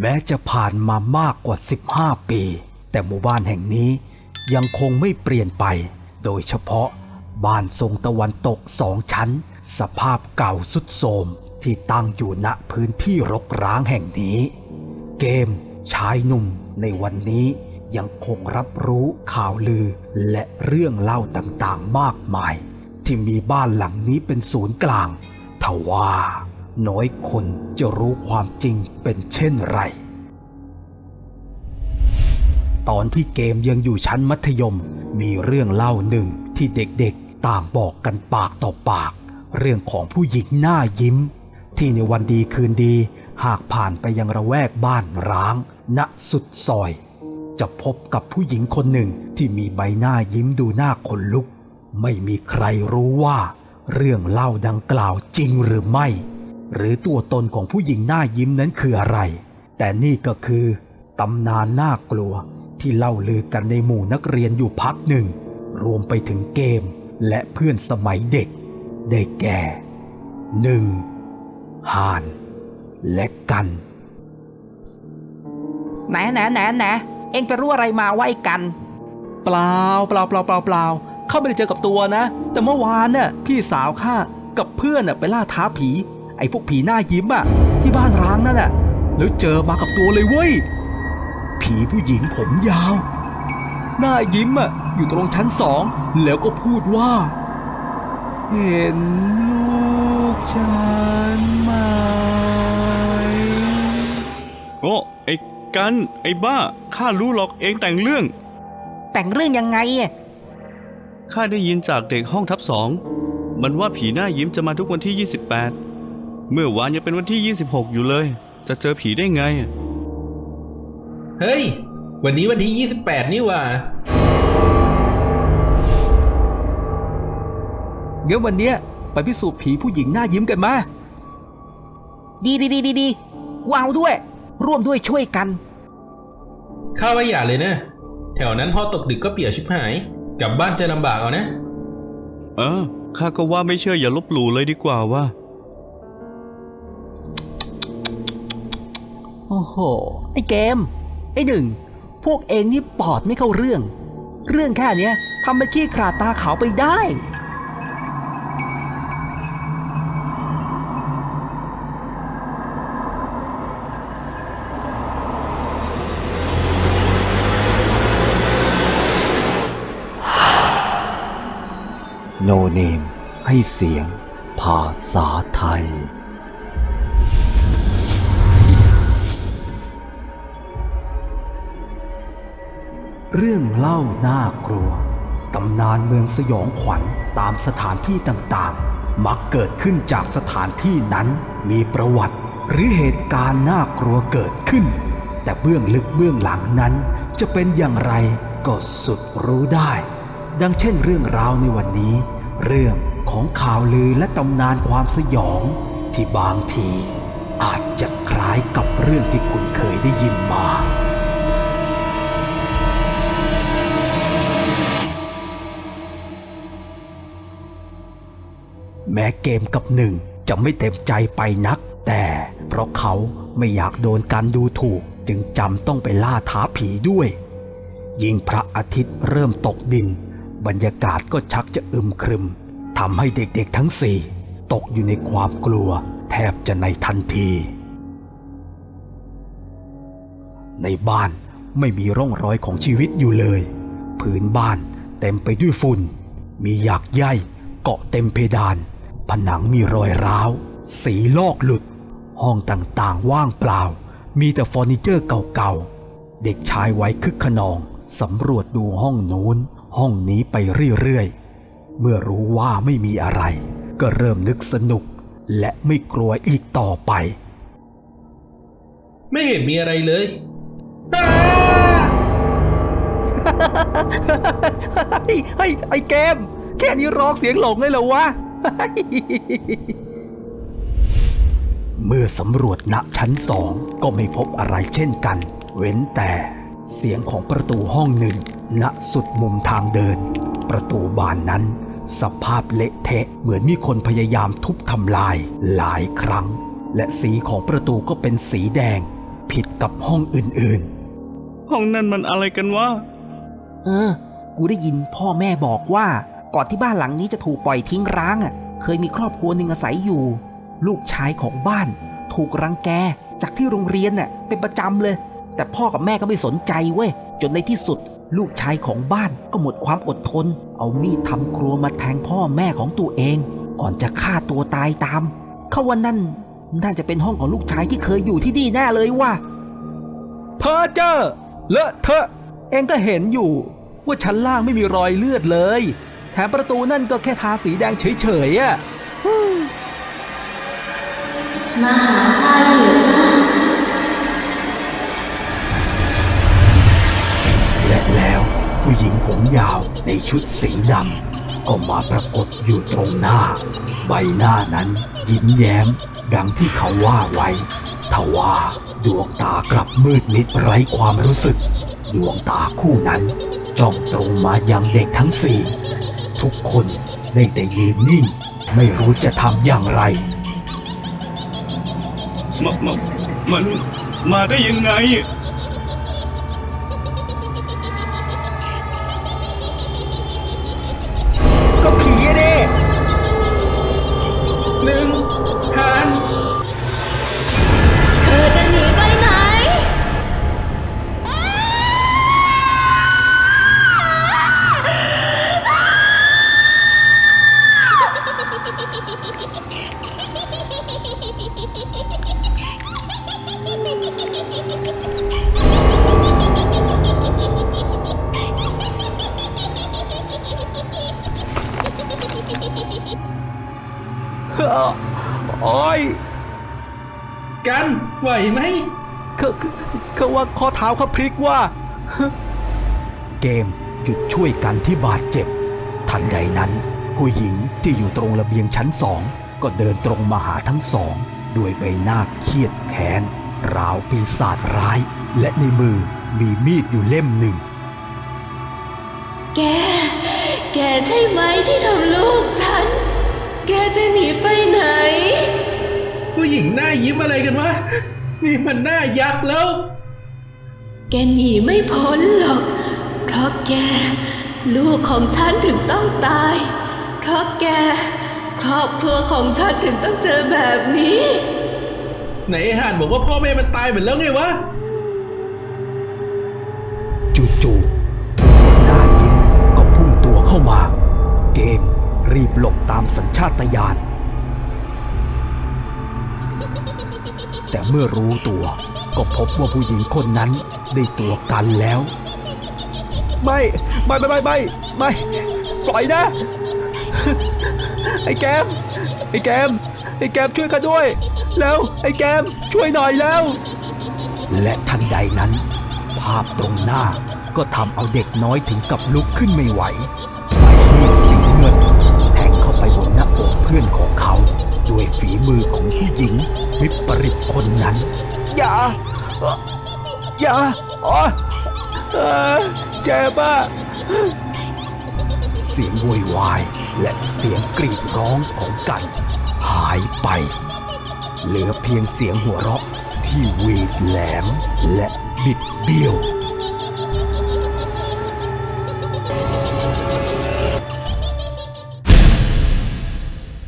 แม้จะผ่านมามากกว่า 15 ปี แต่หมู่บ้านแห่งนี้ยังคงไม่เปลี่ยนไป โดยเฉพาะบ้านทรงตะวันตกสองชั้น สภาพเก่าสุดโทรมที่ตั้งอยู่ณพื้นที่รกร้างแห่งนี้ เกมชายหนุ่มในวันนี้ยังคงรับรู้ข่าวลือและเรื่องเล่าต่างๆมากมาย ที่มีบ้านหลังนี้เป็นศูนย์กลางทว่า น้อยคนจะรู้ความจริงเป็นเช่นไร ตอนที่เกมยังอยู่ชั้นมัธยมมีเรื่องเล่าหนึ่งที่เด็กๆต่างบอกกันปากต่อปาก เรื่องของผู้หญิงหน้ายิ้ม ที่ในวันดีคืนดี หากผ่านไปยังระแวกบ้านร้าง ณสุดซอย จะพบกับผู้หญิงคนหนึ่งที่มีใบหน้ายิ้มดูหน้าขนลุก ไม่มีใครรู้ว่า เรื่องเล่าดังกล่าวจริงหรือไม่ หรือตัวตนของผู้หญิงหน้ายิ้มนั้นคืออะไร แต่นี่ก็คือตำนานน่ากลัวที่เล่าลือกันในหมู่นักเรียนอยู่พักหนึ่ง รวมไปถึงเกมและเพื่อนสมัยเด็ก ได้แก่หนึ่งห่าน และกันไหนไหนไหนไหนเอ็งไปรู้อะไรมาว่าไอ้กัน เปล่าเปล่าเปล่าเปล่าเปล่าเข้าไม่ได้เจอกับตัวนะ แต่เมื่อวานน่ะพี่สาวข้ากับเพื่อนน่ะไปล่าท้าผีไอ้พวกผีหน้ายิ้มอะที่บ้านร้างนั่นน่ะแล้วเจอมากับตัวเลยเว้ย ผีผู้หญิงผมยาว หน้ายิ้มอะอยู่ตรงชั้นสอง แล้วก็พูดว่า เห็นลูกฉันไหมโอ้ไอ้กัน ไอ้บ้าข้ารู้หรอกเองแต่งเรื่อง แต่งเรื่องยังไงอะข้าได้ยินจากเด็กห้องทับสอง มันว่าผีหน้ายิ้มจะมาทุกวันที่ 28 เมื่อวานยังเป็นวันที่ 26 อยู่เลย จะเจอผีได้ไง เฮ้ย วันนี้วันที่ 28 นี่หว่า งั้นวันเนี้ยไปพิสูจน์ผีผู้หญิงหน้ายิ้มกันมา ดีดีดีดีดีกูเอาด้วย ร่วมด้วยช่วยกัน ข้าว่าอย่าเลยนะ แถวนั้นพอตกดึกก็เปียกชิบหาย กลับบ้านจะลำบากเอานะ เออ ข้าก็ว่าไม่เชื่ออย่าลบหลู่เลยดีกว่าว่า โอ้โห ไอ้เกม ไอ้หนึ่ง พวกเองนี่ปอดไม่เข้าเรื่อง เรื่องแค่เนี้ยทำไปขี้ขลาดตาขาวไปได้ โนเนมให้เสียงภาษาไทย เรื่องเล่าน่ากลัว ตำนานเมืองสยองขวัญตามสถานที่ต่างๆ มักเกิดขึ้นจากสถานที่นั้นมีประวัติหรือเหตุการณ์น่ากลัวเกิดขึ้น แต่เบื้องลึกเบื้องหลังนั้น จะเป็นอย่างไรก็สุดรู้ได้ ดังเช่นเรื่องราวในวันนี้ เรื่องของข่าวลือและตำนานความสยอง ที่บางที อาจจะคล้ายกับเรื่องที่คุณเคยได้ยินมา แม้เกมกับหนึ่งจะไม่เต็มใจไปนัก แต่เพราะเขาไม่อยากโดนการดูถูก จึงจำต้องไปล่าท้าผีด้วย ยิ่งพระอาทิตย์เริ่มตกดิน บรรยากาศก็ชักจะอึมครึมทำให้เด็กๆทั้งสี่ตกอยู่ในความกลัว แทบจะในทันที ในบ้านไม่มีร่องรอยของชีวิตอยู่เลยพื้นบ้านเต็มไปด้วยฝุ่น มีหยากใยเกาะเต็มเพดาน ผนังมีรอยร้าว สีลอกหลุด ห้องต่างๆว่างเปล่า มีแต่เฟอร์นิเจอร์เก่าๆ เด็กชายไว้คึกขนองสำรวจดูห้องนู้น ห้องนี้ไปเรื่อยๆ เมื่อรู้ว่าไม่มีอะไร ก็เริ่มนึกสนุก และไม่กลัวอีกต่อไป ไม่เห็นมีอะไรเลยเฮ้ยเฮ้ยไอ้เกม แค่นี้ร้องเสียงหลงเลยเหรอวะ เมื่อสำรวจณชั้นสองก็ไม่พบอะไรเช่นกัน เว้นแต่เสียงของประตูห้องหนึ่ง ณสุดมุมทางเดิน ประตูบานนั้น สภาพเละเทะเหมือนมีคนพยายามทุบทำลายหลายครั้ง และสีของประตูก็เป็นสีแดงผผิดกับห้องอื่นห้องนั่นมันอะไรกันวะ เออ กูได้ยินพ่อแม่บอกว่า ก่อนที่บ้านหลังนี้จะถูกปล่อยทิ้งร้างอะ เคยมีครอบครัวหนึ่งอาศัยอยู่ ลูกชายของบ้าน ถูกรังแกจากที่โรงเรียนน่ะเป็นประจำเลย แต่พ่อกับแม่ก็ไม่สนใจเว้ย จนในที่สุด ลูกชายของบ้านก็หมดความอดทน เอามีดทำครัวมาแทงพ่อแม่ของตัวเอง ก่อนจะฆ่าตัวตายตาม เขาว่านั่นน่าจะเป็นห้องของลูกชายที่เคยอยู่ที่นี่แน่เลยว่ะๆเพอเจอร์เลอะเทอะ เองก็เห็นอยู่ ว่าชั้นล่างไม่มีรอยเลือดเลย แถมประตูนั่นก็แค่ทาสีแดงเฉยๆอะมาหาข้าเหรอจ้าและแล้วผู้หญิงผมยาวในชุดสีดำก็มาปรากฏอยู่ตรงหน้า ใบหน้านั้นยิ้มแย้ม ดังที่เขาว่าไว้ทว่าดวงตากลับมืดมิดไร้ความรู้สึก ดวงตาคู่นั้นจ้องตรงมายังเด็กทั้งสี่ ทุกคนได้แต่ยืนนิ่ง ไม่รู้จะทำอย่างไรมามามันมาได้ยังไง โอ้ยกันไหวไหมคือคือคือว่าข้อเท้าเขาพลิกว่า เกมหยุดช่วยกันที่บาดเจ็บ ทันใดนั้น ผู้หญิงที่อยู่ตรงระเบียงชั้นสอง ก็เดินตรงมาหาทั้งสองด้วยใบหน้าเครียดแค้น ราวปีศาจร้าย และในมือมีมีดอยู่เล่มหนึ่ง แก แกใช่ไหมที่ทำลูกฉัน แกจะหนีไปไหน ผู้หญิงหน้ายิ้มอะไรกันวะ นี่มันหน้ายักษ์แล้ว แกหนีไม่พ้นหรอก เพราะแก ลูกของฉันถึงต้องตาย เพราะแก ครอบครัวของฉันถึงต้องเจอแบบนี้ ไหนไอ้ห่านบอกว่าพ่อแม่มันตายหมดแล้วไงวะ จู่ๆผู้หญิงหน้ายิ้มก็พุ่งตัวเข้ามา เกม รีบหลบตามสัญชาตญาณแต่เมื่อรู้ตัวก็พบว่าผู้หญิงคนนั้นได้ตัวกันแล้ว ไม่ไม่ไม่ไม่ไม่ไม่ปล่อยนะ ไอ้แกมไอ้แกมไอ้แกมช่วยกันด้วย แล้วไอ้แกมช่วยหน่อยแล้ว และทันใดนั้น ภาพตรงหน้าก็ทำเอาเด็กน้อยถึงกับลุกขึ้นไม่ไหว พื่อนของเขา ด้วยฝีมือของผู้หญิงวิปริตคนนั้น อย่า อย่าอ๋อเออเจ็บอะเสียงโวยวายและเสียงกรีดร้องของกัน หายไป เหลือเพียงเสียงหัวเราะที่หวีดแหลมและบิดเบี้ยว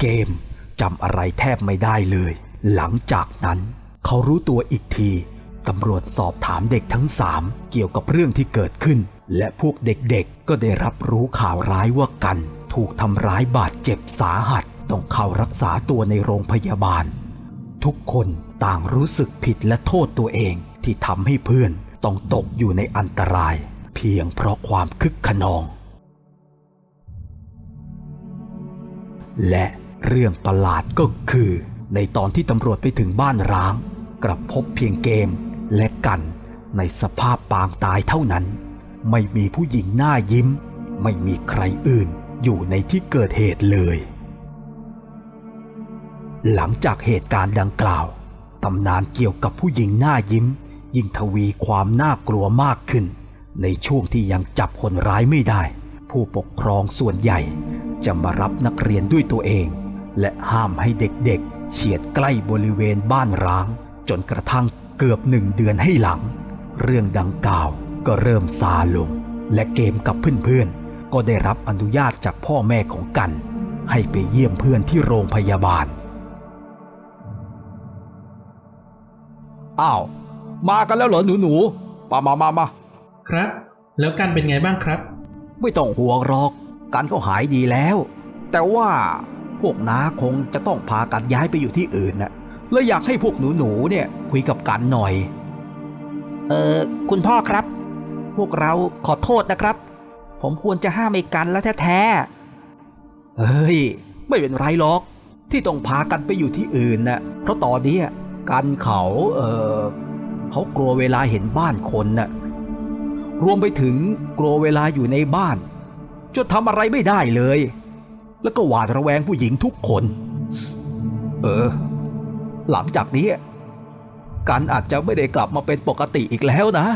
เกมจำอะไรแทบไม่ได้เลย หลังจากนั้น เขารู้ตัวอีกทีตำรวจสอบถามเด็กทั้งสามเกี่ยวกับเรื่องที่เกิดขึ้น และพวกเด็กๆ ก็ได้รับรู้ข่าวร้ายว่ากัน ถูกทำร้ายบาดเจ็บสาหัส ต้องเข้ารักษาตัวในโรงพยาบาล ทุกคนต่างรู้สึกผิดและโทษตัวเองที่ทำให้เพื่อนต้องตกอยู่ในอันตราย เพียงเพราะความคึกขนอง และ เรื่องประหลาดก็คือ ในตอนที่ตำรวจไปถึงบ้านร้าง กลับพบเพียงเกมและกันในสภาพปางตายเท่านั้น ไม่มีผู้หญิงหน้ายิ้ม ไม่มีใครอื่นอยู่ในที่เกิดเหตุเลย หลังจากเหตุการณ์ดังกล่าวตำนานเกี่ยวกับผู้หญิงหน้ายิ้ม ยิ่งทวีความน่ากลัวมากขึ้น ในช่วงที่ยังจับคนร้ายไม่ได้ ผู้ปกครองส่วนใหญ่จะมารับนักเรียนด้วยตัวเอง และห้ามให้เด็กๆ เฉียดใกล้บริเวณบ้านร้าง จนกระทั่งเกือบหนึ่งเดือนให้หลัง เรื่องดังกล่าวก็เริ่มซาลง และเกมกับเพื่อนๆ ก็ได้รับอนุญาตจากพ่อแม่ของกัน ให้ไปเยี่ยมเพื่อนที่โรงพยาบาล อ้าว มากันแล้วเหรอหนูหนูๆมามามามาครับ แล้วกันเป็นไงบ้างครับ ไม่ต้องห่วงหรอก กันเขาหายดีแล้ว แต่ว่าพ วกน้าคงจะต้องพากันย้ายไปอยู่ที่อื่นน่ะเลยอยากให้พวกหนูหนูๆเนี่ยคุยกับกันหน่อย เออคุณพ่อครับ พวกเราขอโทษนะครับ ผมควรจะห้ามไอ้กันแล้วแท้ๆเฮ้ย ไม่เป็นไรหรอก ที่ต้องพากันไปอยู่ที่อื่นน่ะเพราะตอนเนี้ยกันเขาเออเขากลัวเวลาเห็นบ้านคนน่ะรวมไปถึงกลัวเวลาอยู่ในบ้านจนทำอะไรไม่ได้เลย แล้วก็หวาดระแวงผู้หญิงทุกคน เออ หลังจากนี้ กันอาจจะไม่ได้กลับมาเป็นปกติอีกแล้วนะ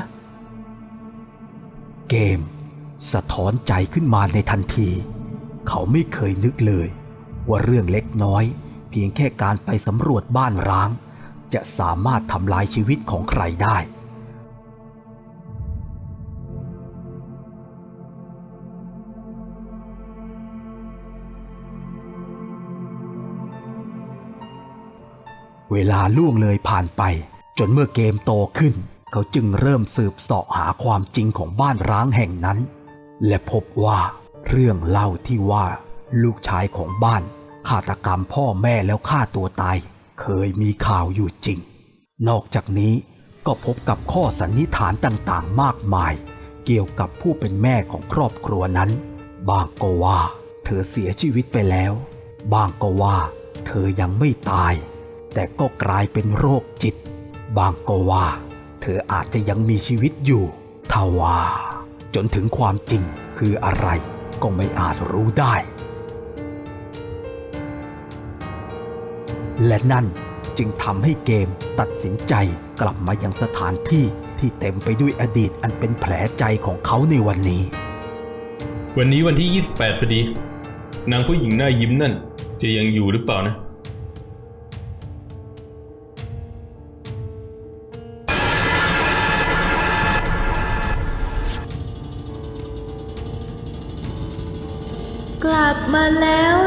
เกม สะท้อนใจขึ้นมาในทันที เขาไม่เคยนึกเลย ว่าเรื่องเล็กน้อย เพียงแค่การไปสำรวจบ้านร้าง จะสามารถทำลายชีวิตของใครได้ เวลาล่วงเลยผ่านไป จนเมื่อเกมโตขึ้น เขาจึงเริ่มสืบเสาะหาความจริงของบ้านร้างแห่งนั้น และพบว่าเรื่องเล่าที่ว่า ลูกชายของบ้านฆาตกรรมพ่อแม่แล้วฆ่าตัวตาย เคยมีข่าวอยู่จริง นอกจากนี้ก็พบกับข้อสันนิษฐานต่างๆ มากมาย เกี่ยวกับผู้เป็นแม่ของครอบครัวนั้น บางก็ว่า เธอเสียชีวิตไปแล้ว บางก็ว่า เธอยังไม่ตาย แต่ก็กลายเป็นโรคจิต บางก็ว่า เธออาจจะยังมีชีวิตอยู่ทว่า จนถึงความจริงคืออะไรก็ไม่อาจรู้ได้ และนั่นจึงทำให้เกมตัดสินใจกลับมายังสถานที่ที่เต็มไปด้วยอดีตอันเป็นแผลใจของเขาในวันนี้ วันนี้วันที่ 28พอดี นางผู้หญิงหน้ายิ้มนั่น จะยังอยู่หรือเปล่านะ มาแล้ว